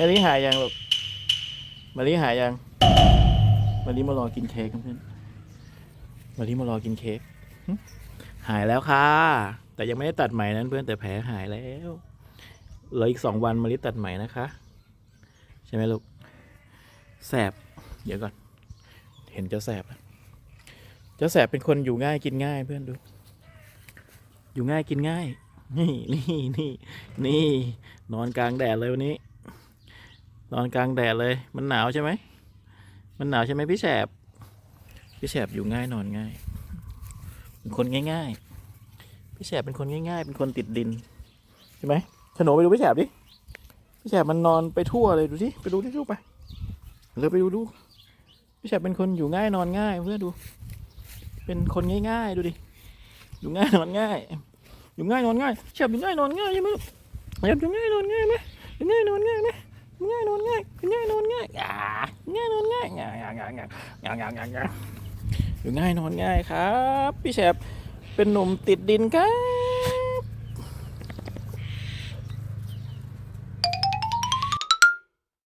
มาลิหายยังลูกมาลิหายยังมาลิมารอกินเค้กครับเพื่อนมาลิมารอกินเค้กหายแล้วค่ะ แต่ยังไม่ได้ตัดใหม่นั้นเพื่อนแต่แผลหายแล้วเหลืออีกสองวันมาลิตัดใหม่นะคะ ใช่ไหมลูกแสบ เดี๋ยวก่อน เห็นเจ้าแสบอะเจ้าแสบเป็นคนอยู่ง่ายกินง่ายเพื่อนดู อยู่ง่ายกินง่าย นี่นี่นี่นี่ นอนกลางแดดเลยวันนี้ นอนกลางแดดเลย มันหนาวใช่ไหม มันหนาวใช่ไหมพี่แฉบ พี่แฉบอยู่ง่ายนอนง่าย เป็นคนง่าย ๆ พี่แฉบเป็นคนง่าย ๆ เป็นคนติดดินใช่ไหมฉโหนไปดูพี่แฉบดิ พี่แฉบมันนอนไปทั่วเลยดูสิ ไปดูที่ดูไปเลยไปดูดู พี่แฉบเป็นคนอยู่ง่ายนอนง่ายเพื่อดู เป็นคนง่ายๆดูดิ อยู่ง่ายนอนง่าย อยู่ง่ายนอนง่ายแฉบอยู่ง่ายนอนง่ายใช่ไหมแฉบอยู่ง่ายนอนง่ายไหมอยู่ง่ายนอนง่าย อยู่ง่ายนอนง่ายครับ พี่แฉบเป็นหนุ่มติดดินครับ